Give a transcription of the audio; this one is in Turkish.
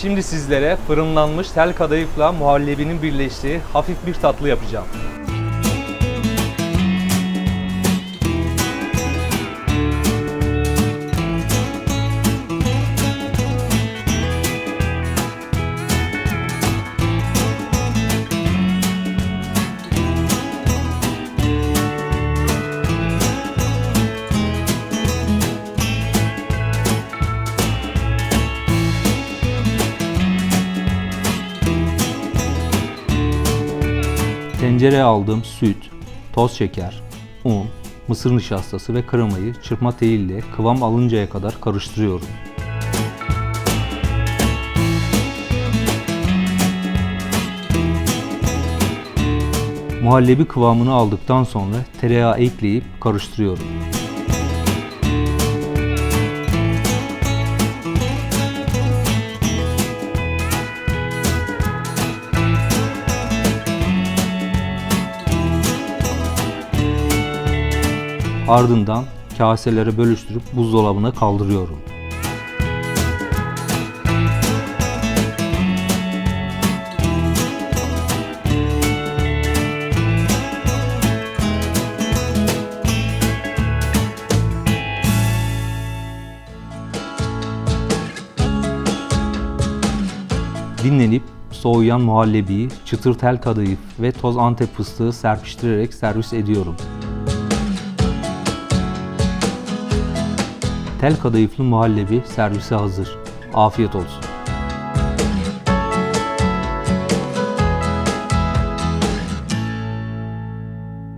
Şimdi sizlere fırınlanmış tel kadayıfla muhallebinin birleştiği hafif bir tatlı yapacağım. Tencereye aldığım süt, toz şeker, un, mısır nişastası ve kremayı çırpma teliyle kıvam alıncaya kadar karıştırıyorum. Muhallebi kıvamını aldıktan sonra tereyağı ekleyip karıştırıyorum. Ardından kaselere bölüştürüp buzdolabına kaldırıyorum. Dinlenip soğuyan muhallebiyi çıtır tel kadayıf ve toz antep fıstığı serpiştirerek servis ediyorum. Tel kadayıflı muhallebi servise hazır. Afiyet olsun.